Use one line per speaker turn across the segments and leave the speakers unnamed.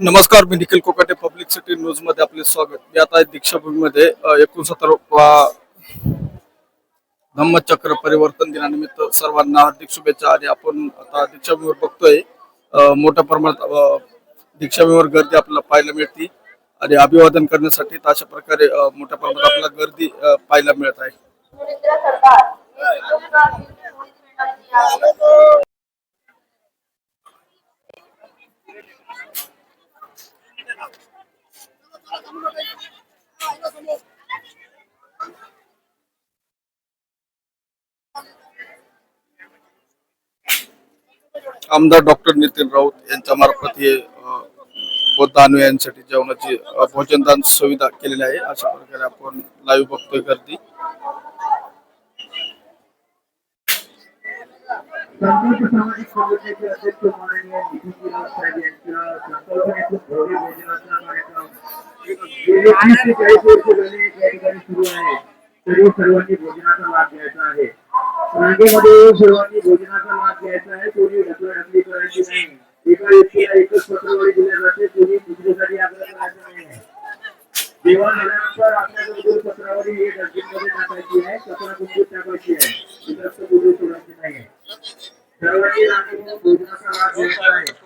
नमस्कार मी Nikhil Kokate public city न्यूजमध्ये आपले स्वागत. मी आता दीक्षाभूमीमध्ये एकोणसत्तरवा धम्मचक्र परिवर्तन दिनानिमित्त सर्वांना हार्दिक शुभेच्छा. आणि आपण आता दीक्षाभूमीवर बघतोय मोठ्या प्रमाणात दीक्षाभूमीवर गर्दी आपल्याला पाहायला मिळते. आणि अभिवादन करण्यासाठी तर अशा प्रकारे मोठ्या प्रमाणात आपल्याला गर्दी पाहायला मिळत आहे
सुरेंद्र सरकार हे लोकराज्य पोलीस मंडळाची आहे.
आमदार डॉक्टर नितीन राऊत यांच्या मार्फत हे बौद्ध अनुयायांसाठी जेवणाची भोजनदान सुविधा केलेली आहे. अशा प्रकारे आपण लाईव्ह बघतोय गर्दी.
संकल्प सामाजिक ते चाळीस वर्ष या ठिकाणी सुरू आहे सर्वांनी भोजनाचा लाभ घ्यायचा आहे रांगेमध्ये सर्वांनी भोजनाचा लाभ घ्यायचा आहे कोणी ढकलाढकली करायची नाही एका व्यक्तीला एकच दिल्या जाते कोणी दुसरीसाठी आग्रह करायचा नाही जेवण झाल्यानंतर आपल्याला जो हो, हे. हो. डस्टबिनमध्ये टाकायची आहे कचरा कुंडीत टाकायची आहे विरक्त कुंडीत सोडायची नाही सर्वांनी भोजनाचा लाभ घ्यायचा आहे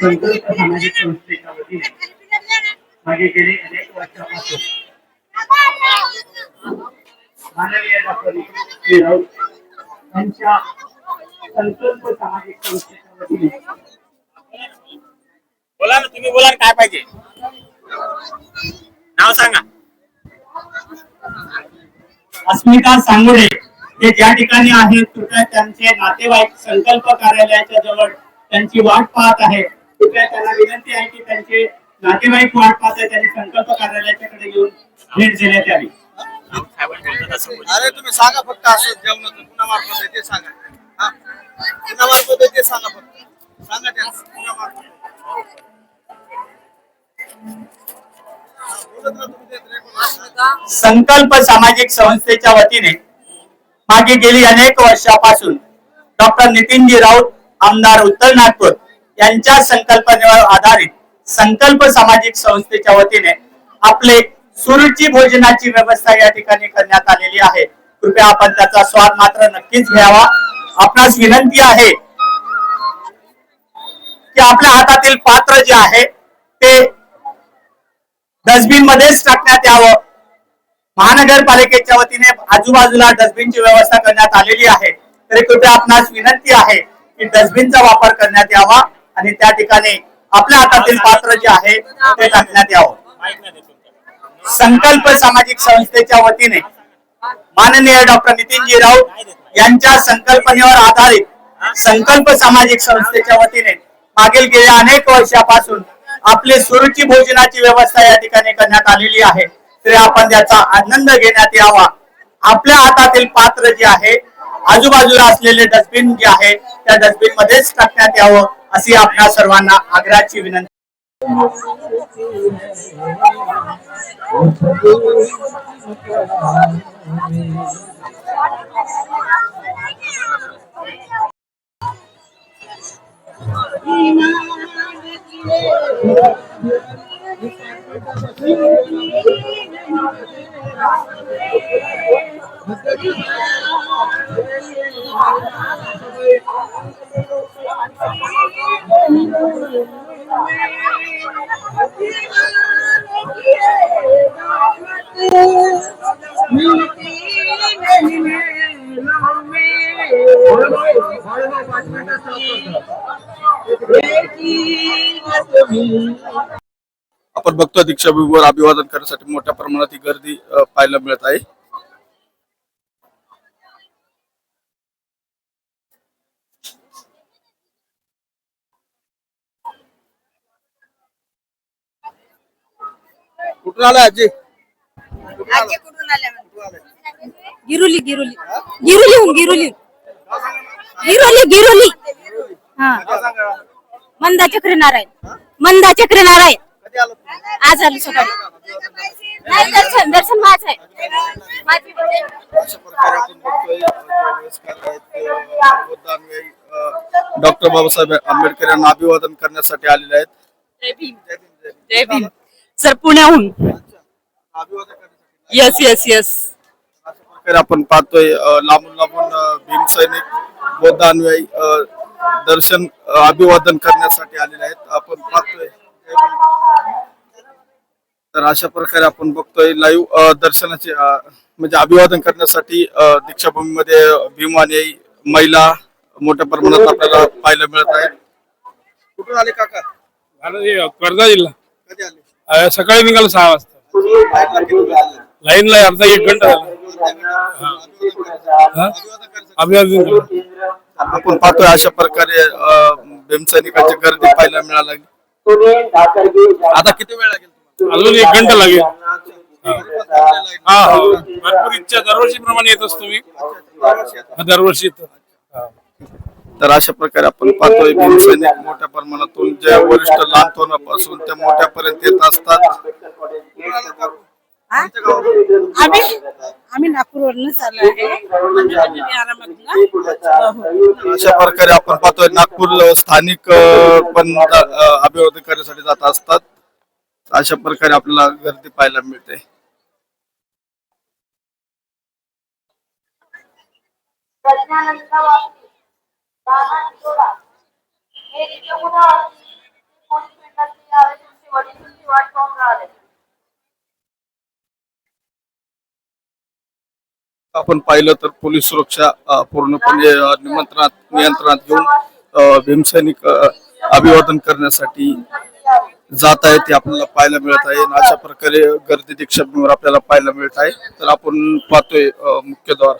संकल्प सामाजिक संस्थेच्या वतीने मागे गेले अनेक वर्षापासून माननीय डॉक्टर श्री राऊत यांच्या संकल्प सामाजिक संस्थेच्या वतीने
बोला ना तुम्ही बोला ना काय पाहिजे? नाव सांगा.
अस्मिता सांगोडे हे ज्या ठिकाणी आहेत कृपया त्यांचे नातेवाईक संकल्प कार्यालयाच्या जवळ त्यांची वाट पाहत आहेत. त्यांना विनंती आहे की त्यांचे नातेवाईक वाट पाहत आहेत त्यांनी संकल्प कार्यालयाच्याकडे येऊन भेट देण्यात यावी.
अरे तुम्ही सांगा फक्त असं जेवणाचं कुणा मार्फत आहे ते सांगा हा कुणा मार्फत आहे ते सांगा फक्त सांगा त्याच कुणा मार्फत आहे. हा, बोलत राहा तुम्ही ते रेकॉर्ड करा.
संकल्प सामाजिक संस्थेच्या वतीने मागे गेली अनेक वर्षापासून डॉक्टर नितीनजी राऊत आमदार उत्तर नागपूर यांच्या संकल्पनेवर आधारित संकल्प सामाजिक संस्थेच्या वतीने आपले सुरुची भोजनाची व्यवस्था या ठिकाणी करण्यात आलेली आहे. कृपया आपण त्याचा स्वाद मात्र नक्कीच घ्यावा. आपणास विनंती आहे की आपल्या हातातील पात्र जे आहे ते डस्टबिन मध्येच टाकण्यात यावं. महानगरपालिकेच्या वतीने आजूबाजूला डस्टबिनची व्यवस्था करण्यात आलेली आहे. तरी कृपया आपणास विनंती आहे की डस्टबिनचा वापर करण्यात यावा. आणि त्या ठिकाणी आपल्या हातातील पात्र जे आहे ते टाकण्यात यावं. संकल्प सामाजिक संस्थेच्या वतीने माननीय डॉक्टर नितीनजी राऊत यांच्या संकल्पनेवर आधारित संकल्प सामाजिक संस्थेच्या वतीने मागील गेल्या अनेक वर्षापासून आपली सुरुची भोजनाची व्यवस्था या ठिकाणी करण्यात आलेली आहे. तरी आपण त्याचा आनंद घेण्यात यावा. आपल्या हातातील पात्र जे आहे आजूबाजूला असलेले डस्टबिन जे आहे त्या डस्टबिन मध्येच टाकण्यात यावं. अशी आपल्या सर्वांना आग्रहाची विनंती.
बघतो दीक्षाभूमीवर अभिवादन करण्यासाठी मोठ्या प्रमाणात ही गर्दी पाहायला मिळत आहे. कुठून आला आजी?
गिरुली गिरुली. गिरुलीहून गिरुली गिरुली. गिरुली हा. मंदा चक्र नारायण. मंदा चक्र नारायण. आज आलो सकाळी. नाही दर्शन दर्शन माझ आहे. माझी
अशा प्रकारे आपण बघतोय आहेत, अ, डॉक्टर बाबासाहेब आंबेडकर यांना अभिवादन करण्यासाठी आलेले आहेत.
जय भीम.
जय भीम, जय भीम.
जय भीम. सर पुण्याहून.
अभिवादन करण्यासाठी.
येस येस येस
अशा प्रकारे आपण पाहतोय अ, लांबून लांबून अ, भीम सैनिक बौद्ध अनुयायी अ, दर्शन अ, अभिवादन करण्यासाठी आलेले आहेत. आपण पाहतोय. तर अशा प्रकारे आपण बघतोय लाईव्ह दर्शनाचे म्हणजे अभिवादन करण्यासाठी दीक्षाभूमीमध्ये भीम अनुयायी महिला मोठ्या प्रमाणात आपल्याला पाहायला मिळत आहेत. कुठून आले काका?
वर्धा जिल्हा.
कधी आले?
अं, सकाळी निघालो सहा वाजता.
आले?
लाईनला अर्धा एक घंटा झाला.
आपण पाहतोय अशा प्रकारे अ, भीम सैनिकांची गर्दी पाहायला लागली. आता किती वेळ लागेल तुम्हाला?
अजून एक घंटा लागेल.
दरवर्षी
हा हा. भरपूर इच्छा. दरवर्षी प्रमाणे येत असतो मी. दरवर्षी येतो.
तर अशा प्रकारे आपण पाहतोय भीम सैनिक मोठ्या प्रमाणातून जे वरिष्ठ लहान तरुणापासून ते मोठ्यापर्यंत येत असतात.
आम्ही आम्ही नागपूरवरूनच आलो आहे.
अशा प्रकारे आपण पाहतोय नागपूर स्थानिक पण अभिवादन करण्यासाठी जात असतात. अशा प्रकारे आपल्याला गर्दी पाहायला मिळते.
वासनी दादा
आपण पाहिलं तर पोलीस सुरक्षा पूर्णपणे म्हणजे, निमंत्रणात नियंत्रणात घेऊन भीमसैनिक अभिवादन करण्यासाठी जात आहे ते आपल्याला पाहायला मिळत आहे. अशा प्रकारे गर्दी दीक्षाभूमीवर आपल्याला पाहायला मिळत आहे. तर आपण पाहतोय मुख्य द्वार.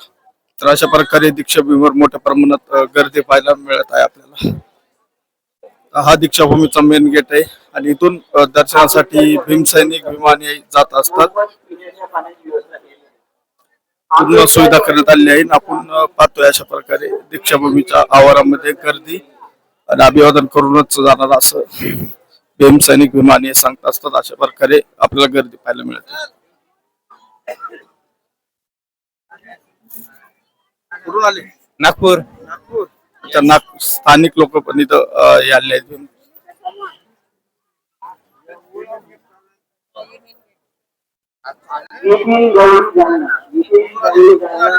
तर अशा प्रकारे दीक्षाभूमीवर मोठ्या प्रमाणात गर्दी पाहायला मिळत आहे आपल्याला. हा दीक्षाभूमीचा मेन गेट आहे. आणि इथून दर्शनासाठी भीमसैनिक विमाने जात असतात. पूर्ण सुविधा करण्यात आली आहे. आणि आपण पाहतोय अशा प्रकारे दीक्षाभूमीच्या आवारामध्ये गर्दी आणि अभिवादन करूनच जाणार असं भीम सैनिक विमाने सांगत असतात. अशा प्रकारे आपल्याला गर्दी पाहायला मिळते. आले?
नागपूर.
नागपूर. नाग स्थानिक लोक पण इथं हे आले आहेत. भीम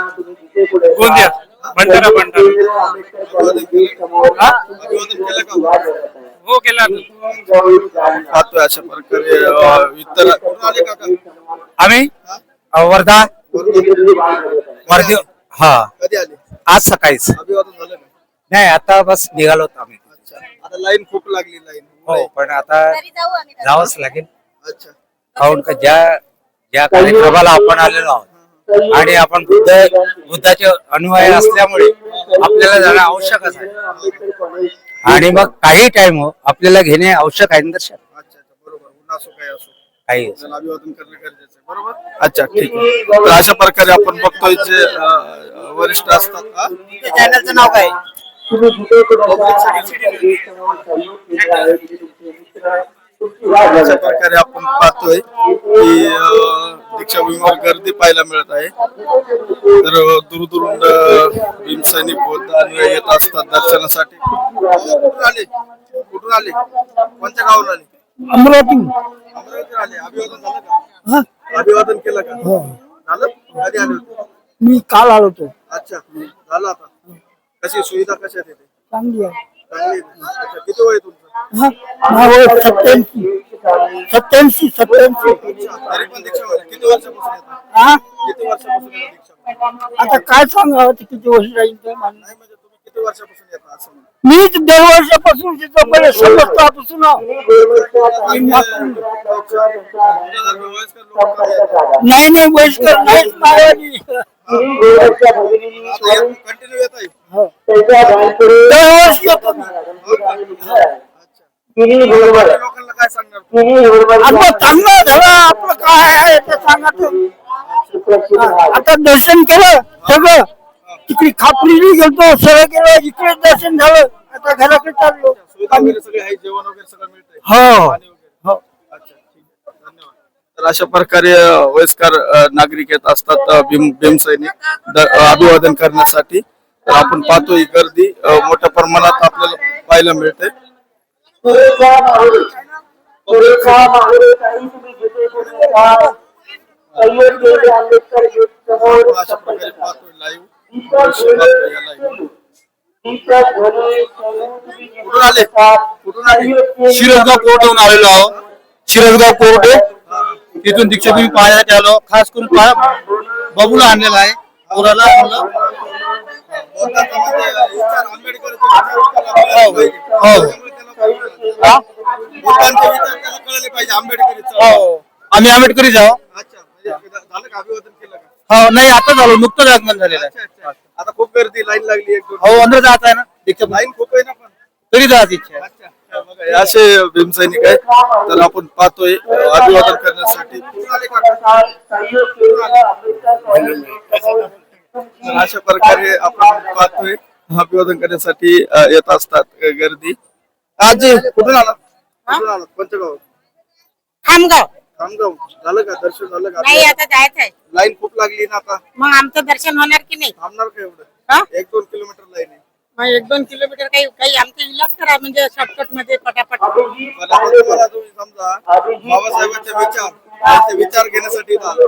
गोंदिया भंडारा भंडारा. हो केला
अशा प्रकारे इतर
आम्ही वर्धा? वर्धे हा.
कधी आले
आज सकाळीच.
अभिवादन झालं का
नाही आता बस निघालो होतो आम्ही.
अच्छा आता लाईन खूप लागली लाईन
हो पण आता
जाऊ आम्ही
जावंच लागेल.
अच्छा.
काहून का ज्या ज्या कार्यक्रमाला आपण आलेलो आहोत आणि आपण बुद्ध बुद्धाचे अनुयायी असल्यामुळे आपल्याला जाणं आवश्यकच आहे. आणि मग काही टाइम हो आपल्याला घेणे आवश्यक आहे दर्शन काही असो.
त्याला अभिवादन करणं गरजेचं आहे. बरोबर? अच्छा ठीक आहे. तर अशा प्रकारे आपण बघतोय जे अं, वरिष्ठ असतात?
चॅनलचं नाव काय?
अशा प्रकारे आपण पाहतोय की अं, दीक्षाभूमीवर गर्दी पाहायला मिळत आहे. तर दूरदूरून भीमसैनिक बौद्ध अनुयायी येत असतात दर्शनासाठी. कुठून आले? कुठून आले? कोणत्या गावाला आले?
अमरावती.
अमरावतीवर आले. अभिवादन झालं का? अभिवादन केलं का? झालं? कधी आले होते?
मी काल आलो होतो.
अच्छा. झालं आता. कशी सुविधा कशा आहेत इथे?
चांगली आहे.
किती वय आहे तुमचं
हा माझं सत्याऐंशी सत्याऐंशी सत्याऐंशी
अच्छा, तरी पण दीक्षावर आहे. किती वर्षापासून येतात
हा
किती वर्षापासून येतात दीक्षावर
आता काय सांगावं ते किती वर्ष राहील ते मला
नाही म्हणजे तुम्ही किती वर्षापासून येता असं म्हणा.
मी तर दर वर्षापासून तिथं पहिले समजतापासून
तुमच्यासारखे वयस्कर लोक कमी येतात.
नाही नाही वयस्कर नाहीच मायावाली
काय सांगणार
आपलं चांगलं झालं आपलं काय आहे ते सांगा तुम्ही. हा, आता दर्शन केलं सगळं. तिकडे खापरीने गेलतो सगळं केलं इकडे दर्शन झालं. आता घराकडे चाललो.
सुविधा वगैरे सगळे आहे जेवण वगैरे सगळं मिळतंय
हो
पाणी वगैरे
हो
अच्छा ठीक आहे धन्यवाद तर अशा प्रकारे वयस्कर नागरिक येत असतात भीम भीमसैनिक अभिवादन करण्यासाठी. तर आपण पाहतो ही गर्दी मोठ्या प्रमाणात आपल्याला पाहायला मिळते. अशा प्रकारे पाहतोय लाईव्ह कुठून आले? कुठून आले?
शिरसगाव कोर्टहून आलेलो आहोत. शिरसगाव कोर्ट तिथून दीक्षाभूमी पाहण्यासाठी आलो खास करून बाबूला आणलेला आहे. पोराला आणलं. हा? हो. आम्ही आंबेडकरी जाऊ हो नाही आता झालो. नुकतंच आगमन झालेलं आहे.
आता खूप गर्दी लाईन लागली
हो अंदर जात आहे ना. दीक्षाभूमी
लाईन खूप आहे ना पण.
तरी जायची इच्छा
हे असे भीमसैनिक आहेत. तर आपण पाहतोय अभिवादन करण्यासाठी. अशा प्रकारे आपण पाहतोय अभिवादन करण्यासाठी येत असतात गर्दी. आजी कुठून आलात? कुठून आलात? पंचगाव
खामगाव.
खामगाव. झालं का? दर्शन झालं का
नाही आता जायचंय.
लाईन खूप लागली ना आता?
मग आमचं दर्शन होणार की नाही?
थांबणार का? एवढं? एक दोन किलोमीटर लाईन आहे.
एक दोन किलोमीटर काही काही आमचं इलाज करा म्हणजे शॉर्टकटमध्ये पटापट
तुम्हाला तुम्ही समजा बाबासाहेबांचे विचार त्यांचे विचार घेण्यासाठी इथं आलो.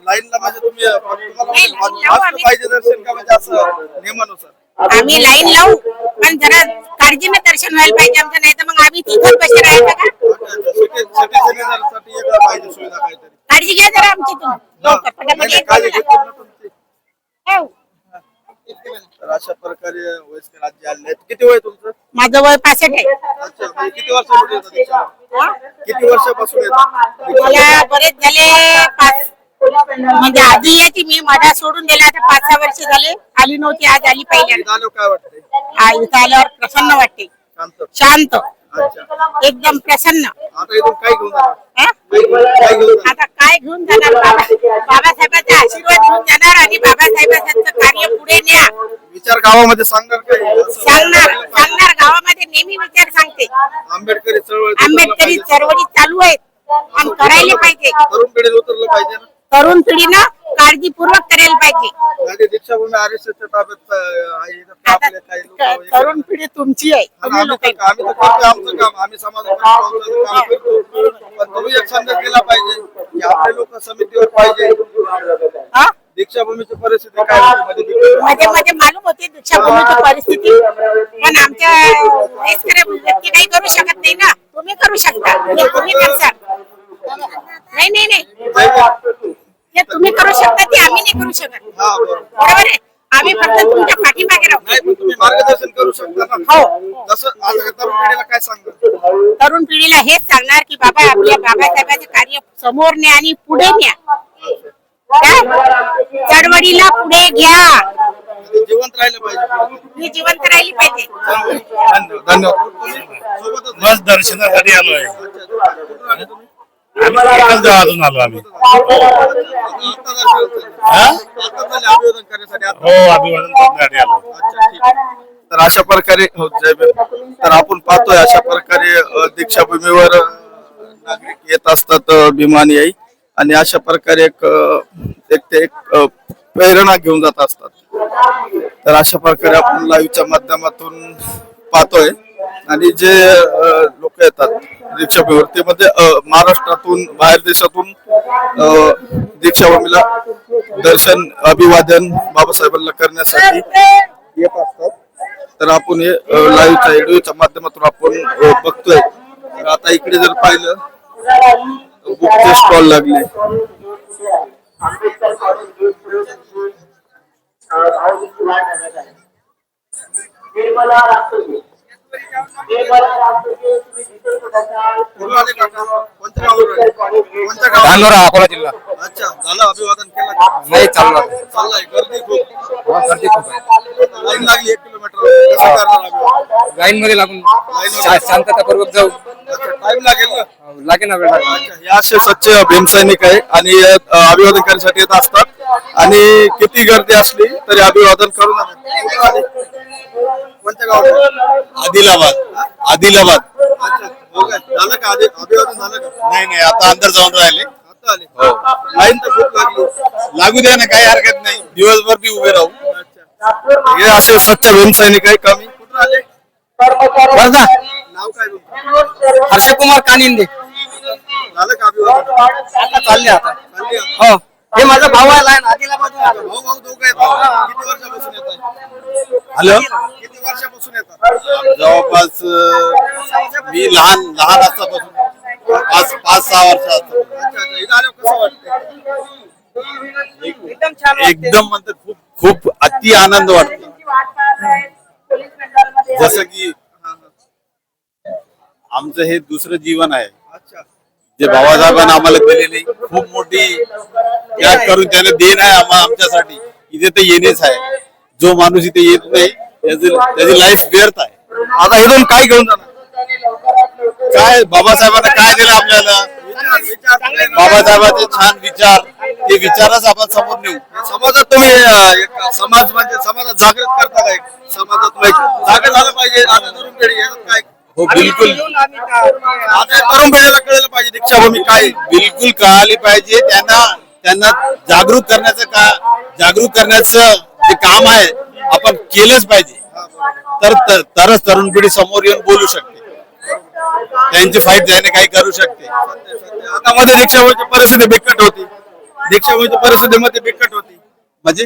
लाईनला म्हणजे तुम्ही तुम्हाला
लाईन लावू आम्ही.
पाहिजे दर्शन का म्हणजे असं नियमानुसार
आम्ही लाईन लावू पण जरा काळजीने दर्शन व्हायला पाहिजे आमचं नाही तर मग आम्ही तिथंच बसे राहायचं का
सिटी सिटी सिटीजनसाठी एक पाहिजे सुविधा काहीतरी
काळजी घ्या जरा आमची तुम्ही लवकर,
नाही,
पटापट
नाही,
येतो
काळजी
ना.
घेतो ना तुमची.
हो.
अशा प्रकारे वयस्कर आजी आले आहेत. किती वय तुमचं?
माझं वय पासष्ट आहे.
अच्छा म्हणजे किती वर्षापासून येतात?
हा?
किती वर्षापासून येतात
मला बरेच झाले पाच म्हणजे आधी यायची मी मधा सोडून दिला आता पाच सहा वर्ष झाले. आली नव्हती आज आली पहिल्यांदा
आल्यावर काय
हा, इथं आल्यावर प्रसन्न वाटते.
शांत.
शांत.
अच्छा.
एकदम प्रसन्न.
आता इथून काय घेऊन जाणार?
हा?
काय घेऊन जाणार?
आता काय घेऊन जाणार? बाबा बाबासाहेबांचा आशीर्वाद घेऊन जाणार आणि बाबासाहेबांचं कार्य पुढे न्या.
विचार गावामध्ये सांगणार काय
सांगणार सांगणार. गावामध्ये नेहमी विचार सांगते.
आंबेडकरी चळवळ
आंबेडकरी चळवळी चालू आहेत. आणि करायला पाहिजे.
तरुण पिढीला उतरलं पाहिजे ना?
तरुण पिढीनं काळजीपूर्वक करायला पाहिजे.
आधी दीक्षाभूमी आर एस एसच्या ताब्यात अं, आहे. इथं
आता
आपले काही लोक
क- तरुण पिढी तुमची आहे.
आणि
तुम्ही
आम्ही
लोक
तर आम्ही तर करतो आमचं काम. आम्ही समाजात काम करतो पण तुम्ही एक संदेश दिला पाहिजे की आपले लोक समितीवर पाहिजे.
हा?
दीक्षाभूमीची परिस्थिती काय होती? मध्ये
मध्ये मध्ये मालूम होती दीक्षाभूमीची परिस्थिती. पण आमच्या वयस्कर व्यक्ती काही करू शकत नाही ना. तुम्ही करू शकता. हे तुम्ही करसाल नाही नाही नाही. हे तुम्ही करू शकता ते आम्ही नाही करू शकत.
हा बरोबर.
बरोबर आहे? आम्ही फक्त तुमच्या पाठीमागे राहू.
पण तुम्ही मार्गदर्शन करू शकता ना.
हो.
आता तरुण पिढीला काय सांगणार?
तरुण पिढीला हेच सांगणार की बाबा आपल्या बाबासाहेबांचे कार्य समोर न्या आणि पुढे न्या. काय? चळवळीला पुढे घ्या
जिवंत राहिलं पाहिजे
मी जिवंत राहिली पाहिजे
धन्यवाद सोबतच.
बस दर्शनासाठी आलो आहे
अच्छा, कुठून आले तुम्ही
आम्ही एकच गावातून आलो आम्ही
आता.
हा?
आता अभिवादन करण्यासाठी आता
हो अभिवादन करण्यासाठी आलो
अच्छा, ठीक आहे. तर अशा प्रकारे हो, जय भीम. तर आपण पाहतोय अशा प्रकारे अ, दीक्षाभूमीवर अ, नागरिक येत असतात अ, भीमानुयायी आणि अशा प्रकारे एक अ, एक ते एक अ, प्रेरणा घेऊन जात असतात. तर अशा प्रकारे आपण लाईव्हच्या माध्यमातून पाहतोय. आणि जे लोक येतात दीक्षाभूमीवर ते मध्ये महाराष्ट्रातून बाहेर देशातून दीक्षाभूमीला दर्शन अभिवादन बाबासाहेबांना करण्यासाठी येत असतात. तर आपण हे लाईव्हच्या व्हिडिओच्या माध्यमातून आपण बघतोय. तर आता इकडे जर पाहिलं तर बुकचे स्टॉल लागले.
आंबेडकर वाट आहे निर्मला निर्मला तुम्ही जिथे कुठे असाल?
धानोरा अकोला जिल्हा.
अच्छा झालं अभिवादन केलं. का?
नाही चालला
चाललंय गर्दी खूप.
गर्दी खूप आहे.
लाईन लागली एक किलोमीटर.
लाईन मध्ये लागून शांततापूर्वक जाऊ.
टाइम लागेल ना?
लागेल ना वेळ.
अच्छा, हे असे सच्चे भीमसैनिक आहे आणि अ, अभिवादन करण्यासाठी येत असतात. आणि किती गर्दी असली तरी अभिवादन करून जातात. कुठून आले? कोणत्या गावात
आदिलाबाद. आदिलाबाद.
अच्छा. हो काय? झालं का आधी अभिवादन झालं का?
नाही नाही. आता अंदर जाऊन राहिले.
आता आले. लाईन तर खूप लागली.
लागू द्या ना काही हरकत नाही. दिवसभर बी उभे राहू.
हे असे सच्चे भीमसैनिक आहे कमी. कुठून आले? नाव काय तुमचं?
हर्षकुमार कानिंदे.
झालं का अभिवादन?
आता चालले आता.
चालली आहे.
हो. हे माझा भाऊ आहे लहान आदिलाबाद
भाऊ भाऊ दोघं येतात किती वर्षापासून येतात
हॅलो?
किती वर्षापासून येतात?
जवळपास अं, मी लहान लहान असतापासून पाच पाच सहा वर्ष
अच्छा अच्छा. इथं आल्यावर कसं वाटतं
एकदम छान
एकदम म्हणतात खूप खूप अति आनंद वाटतो. जसं की आमचं हे दुसरं जीवन आहे. जे बाबासाहेबांना आम्हाला दिलेली खूप मोठी त्याग करून त्याने देण आहे आम्हा आमच्यासाठी. इथे तर येणेच आहे. जो माणूस इथे येत नाही त्याची त्याची लाईफ व्यर्थ आहे.
आता इथून काय घेऊन जाणार?
काय? बाबासाहेबांना काय दिलं आपल्याला? बाबासाहेबांचे छान विचार. ते विचारच आपण समोर नेऊ.
समाजात तुम्ही एक समाज म्हणजे समाजात जागृत करता काय समाजात जागृत झालं पाहिजे. आता तरुण पिढी काय?
हो बिलकुल.
आता तरुण कळलं पाहिजे दीक्षाभूमी काय.
बिलकुल कळाली पाहिजे. त्यांना त्यांना जागरूक करण्याचं का जागरूक करण्याचं जे काम आहे आपण केलंच पाहिजे. तर तर- तरच तरुण पिढी समोर येऊन बोलू शकते. त्यांची फाईट त्याने काही करू शकते.
आता मध्ये दीक्षाभूमीची परिस्थिती बिकट होती. दीक्षाभूमीची परिस्थिती मध्ये बिकट होती.
म्हणजे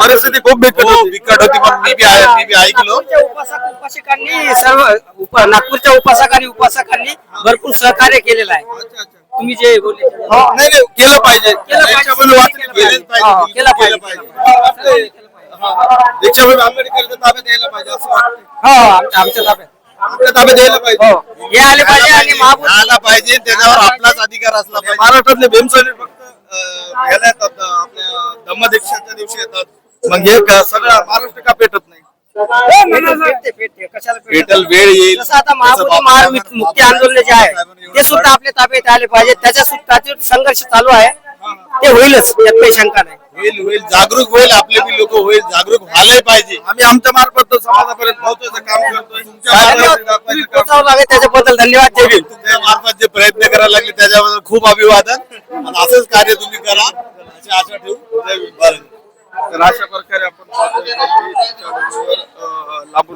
परिस्थिती खूप बिकट
हो
होती.
बिकट होती म्हणून मी बी मी बी ऐकलो.
उपासकांनी सर्व उप- नागपूरच्या उपासक आणि उपासकांनी भरपूर सहकार्य केलेलं आहे. तुम्ही जे बोलले.
नाही नाही केलं पाहिजे.
केलं
पाहिजे.
हा,
हा. दीक्षाभूमी आंबेडकरच्या ताब्यात पाहिजे असं वाटतं
हो आमच्या आमच्या ताब्यात.
आपल्या ताब्यात यायला पाहिजे.
हो. हे आले पाहिजे आणि
आला पाहिजे त्याच्यावर आपलाच अधिकार असला पाहिजे.
महाराष्ट्रातले अं, ह्याला येतात आपल्या धम्मदीक्षाच्या दिवशी येतात. मग हे क- सगळं महाराष्ट्र का पेटत नाही?
पेटते, पेटते. कशाला पेटत?
पेटल वेळ येईल.
जसं आता मुक्ती आंदोलन जे आहे ते सुद्धा आपल्या ताब्यात आले पाहिजे. त्याच्या सुद्धा संघर्ष चालू आहे. ते होईलच. यात काही शंका नाही.
होईल होईल. जागरूक होईल आपले बी लोक होईल. जागरूक व्हायला पाहिजे.
आम्ही आमच्या मार्फत समाजापर्यंत पोहोचायचं काम करतोय.
त्याच्याबद्दल. धन्यवाद. जय भीम.
तुमच्या मार्फत जे प्रयत्न करायला लागले त्याच्याबद्दल खूप अभिवादन. आणि असंच कार्य तुम्ही करा अशी आशा ठेवू. जय बरं.
तर अशा प्रकारे आपण पाहतोय की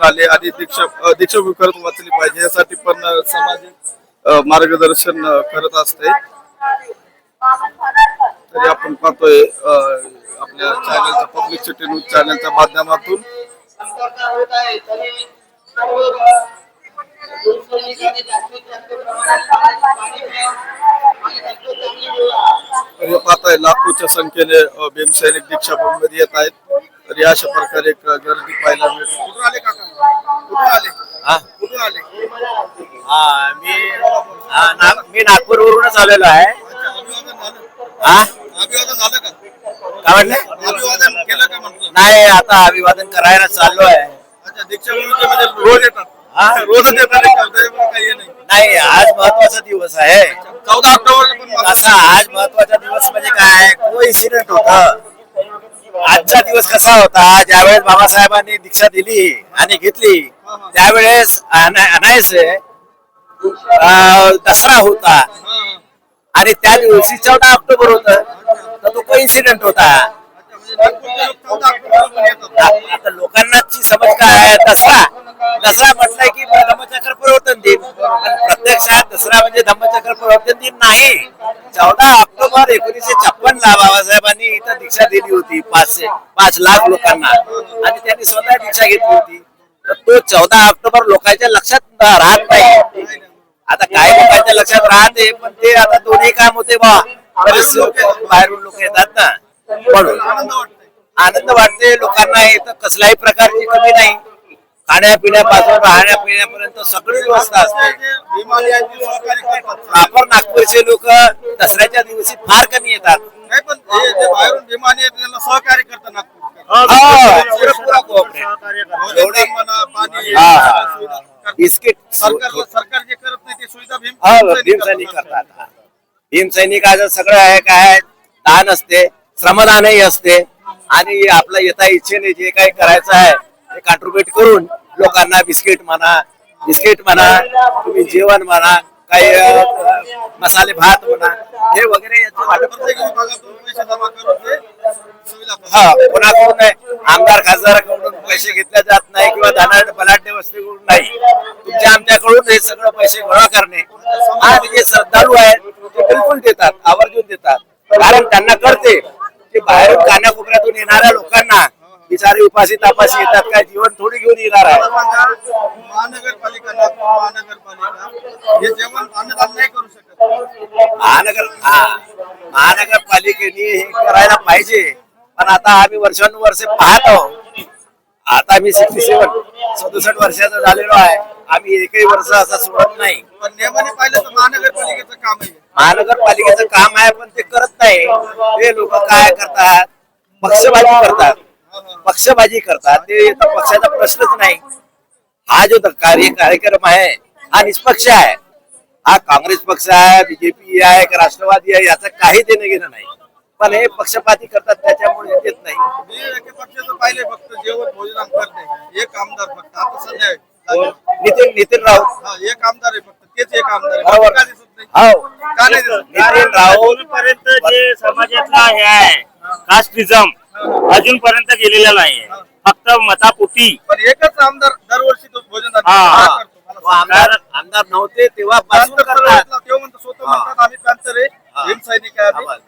आले आणि दीक्षा अं, दीक्षाभूमी करत वाचली पाहिजे. यासाठी पण अं, सामाजिक मार्गदर्शन करत असते. तरी आपण पाहतोय अं, आपल्या चॅनलच्या पब्लिक सिटी न्यूज चॅनलच्या माध्यमातून. पाहताय लाखोच्या संख्येने भीमसैनिक दीक्षाभूमीमध्ये येत आहेत. तर या अशा प्रकारे एक गर्दी पाहायला मिळते. कुठून आले काका? कुठून आले? कुठून आले?
हा मी हा, ना- मी नागपूरवरूनच आलेलो आहे.
अच्छा, अभिवादन झालं
हा?
अभिवादन झालं का?
काय म्हटलं?
अभिवादन केलं का म्हटलं?
नाही आता अभिवादन करायला चाललो आहे
अच्छा दीक्षाभूमीचे म्हणजे रोज येतात. रोजच येतात नाही का? त्याच्यामुळे काही नाही.
नाही आज महत्त्वाचा दिवस आहे.
चौदा ऑक्टोबरला पण मला-
कसा आज महत्त्वाचा दिवस म्हणजे काय? को इन्सिडेंट होता. आजचा दिवस कसा होता? ज्यावेळेस बाबासाहेबांनी दीक्षा दिली आणि घेतली त्यावेळेस अना- अनायासे अं, दसरा होता.
हा.
आणि त्या दिवशी चौदा ऑक्टोबर होत. तर तो को इन्सिडेंट होता.
अच्छा, म्हणजे नागपूरचे लोक चौदा ऑक्टोबरला पण येतात
आ- आता लोकांनाची समज काय आहे? दसरा. दसरा म्हटलंय की धम्मचक्र प्रवर्तन दिन. पण प्रत्यक्षात दसरा म्हणजे धम्मचक्र प्रवर्तन दिन नाही. चौदा ऑक्टोबर एकोणीसशे छप्पन ला बाबासाहेबांनी इथं दीक्षा दिली होती पाचशे पाच लाख लोकांना. आणि त्यांनी स्वतः दीक्षा घेतली होती. तर तो चौदा ऑक्टोबर लोकांच्या लक्षात राहत नाही. आता काही लोकांच्या लक्षात राहते पण ते आता दोन्ही काम होते बा. बरेच लोक बाहेरून लोक येतात ना. म्हणून
आनंद
आनंद वाटते लोकांना इथं कसल्याही प्रकारची कमी नाही. खाण्यापिण्यापासून राहण्यापिण्यापर्यंत सगळी व्यवस्था असते. प्रॉपर नागपूरचे लोक दसऱ्याच्या दिवशी फार कमी येतात.
हे सहकार्य करतात. नागपूर.
बिस्किट
सरकार जे करत नाही ते सुविधा भीम
सैनिकाचं सगळं आहे काय दान असते श्रमदानही असते. आणि आपल्या येता इच्छेने जे काही करायचं आहे ते कॉन्ट्रीब्युट करून लोकांना बिस्किट म्हणा बिस्किट म्हणा तुम्ही जेवण म्हणा काही मसाले भात म्हणा हे वगैरे याचं वाटप. हा कोणाकडून नाही. आमदार खासदाराकडून पैसे घेतले जात नाही किंवा धनाढ्य बलाढ्य वस्तीकडून नाही. तुमच्या आमच्याकडून हे सगळं पैसे गोळा करणे. आणि जे श्रद्धाळू आहेत ते बिलकुल देतात आवर्जून देतात. कारण त्यांना कळते की बाहेरून कानाकोपऱ्यातून येणाऱ्या लोकांना बिचारी उपाशी तापाशी येतात काय जीवन घेऊन येणार आहे.
मला सांगा, महानगरपालिका नागपूर महानगरपालिका हे जेवण अन्नदान नाही करू शकत.
महानगर हा. महानगरपालिकेने हे करायला पाहिजे. पण आता आम्ही वर्षानुवर्षे पाहत आहोत. आता मी सिक्स्टी सेवन सदुसष्ट वर्षाचा झालेलो आहे. आम्ही एकही वर्ष असं सोडत नाही.
पण नियमाने पाहिलं तर महानगरपालिकेचं काम आहे.
महानगरपालिकेचं काम आहे पण ते करत नाही. ते लोक काय करतात? पक्षबाजी करतात. पक्षबाजी करतात ते तर पक्षाचा प्रश्नच नाही. हा जो कार्य कार्यक्रम आहे हा निष्पक्ष आहे. हा काँग्रेस पक्ष आहे बीजेपी आहे का राष्ट्रवादी आहे याचं काही देणं घेणं नाही. पण हे पक्षपाती करतात त्याच्यामुळे देत नाही.
मी एके पक्षाचं पाहिले फक्त जेवण भोजन करते एक आमदार फक्त आता सध्या आहे.
नितीन नितीन राऊत.
हा, एक आमदार आहे फक्त तेच एक आमदार आहे.
बरोबर. हो.
का नाही दिसत?
नितीन राऊत.
पर्यंत जे समाजातला हे आहे कास्टिझम अजूनपर्यंत गेलेला नाहीये. फक्त मतापोटी.
पण एकच आमदार दरवर्षी तो भोजन
हा,
आमदार आमदार नव्हते करतात.
तेव्हा
हा. हा. हा, बस.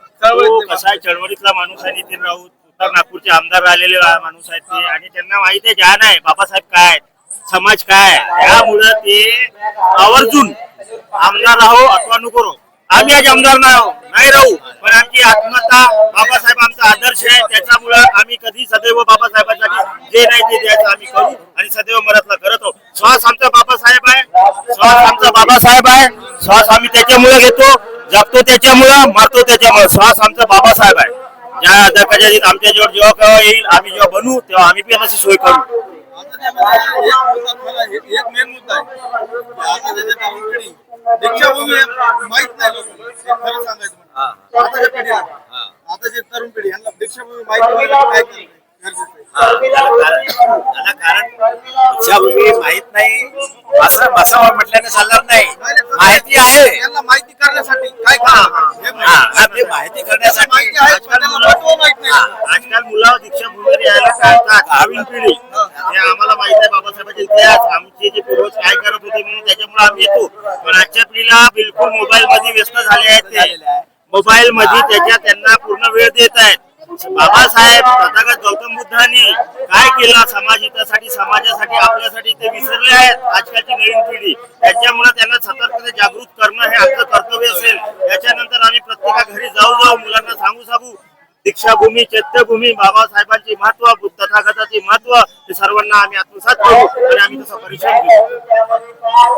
तो कसा आहे चळवळीतला माणूस आहे नितीन राऊत उत्तर नागपूरचे आमदार राहिलेले वा- माणूस आहेत ते. आणि त्यांना माहिती आहे जाण आहे बाबासाहेब काय आहेत, समाज काय आहे. त्यामुळं ते आवर्जून आमदार राहो अथवा नको राहो. आम्ही आज आमदार नाही राहू पण आमची आत्महत्या बाबासाहेब आमचा आदर्श आहे. त्याच्यामुळं आम्ही कधी सदैव बाबासाहेबांसाठी जे नाही ते द्यायचं आम्ही करू आणि सदैव मराठला करत आहोत श्वास आमचा बाबासाहेब आहे. श्वास आमचा बाबासाहेब आहे. श्वास आम्ही त्याच्यामुळे घेतो जगतो त्याच्यामुळं मरतो त्याच्यामुळे. श्वास आमचा बाबासाहेब आहे. ज्या कदाचित आमच्या जेव्हा जेव्हा केव्हा येईल आम्ही जेव्हा बनू तेव्हा आम्ही पण अशी सोय करू.
पिढी दीक्षाभूमी हे माहीत नाही लोकांना हे खरं सांगायचं आता जे तरुण पिढी यांना दीक्षाभूमी माहीत काय करणं
हा, दीक्षाभूमी माहीत नाही असं बसावं म्हटल्याने चालणार नाही. माहिती आहे.
यांना माहिती करण्यासाठी काय हे.
हा,
माहिती
हा, ते माहिती करण्यासाठी.
आजकाल मुलं दीक्षाभूमीवर यायला कळतात नवीन पिढी. हे. आम्हाला माहीत इतिहास आमचे जे पूर्वज काय करत होते म्हणून त्याच्यामुळे आम्ही येतो. पण आजच्या पिढीला बिलकुल मोबाईल मध्ये व्यस्त झाले आहेत मोबाईल मध्ये त्याच्या त्यांना पूर्ण वेळ देत आहेत. बाबासाहेब तथागत गौतम बुद्धांनी काय केलं? समाज हितासाठी समाजासाठी आपल्यासाठी ते विसरले आहेत आजकालची नवीन पिढी. त्याच्यामुळे त्यांना सतर्कते जागृत करणं हे आपलं कर्तव्य असेल. त्याच्यानंतर आम्ही प्रत्येका घरी जाऊ जाऊ मुलांना सांगू सांगू दीक्षाभूमी चैत्यभूमी बाबासाहेबांची महत्त्व तथागताचे महत्त्व हे सर्वांना आम्ही आत्मसात करू आणि आम्ही तसा परिश्रम घेऊ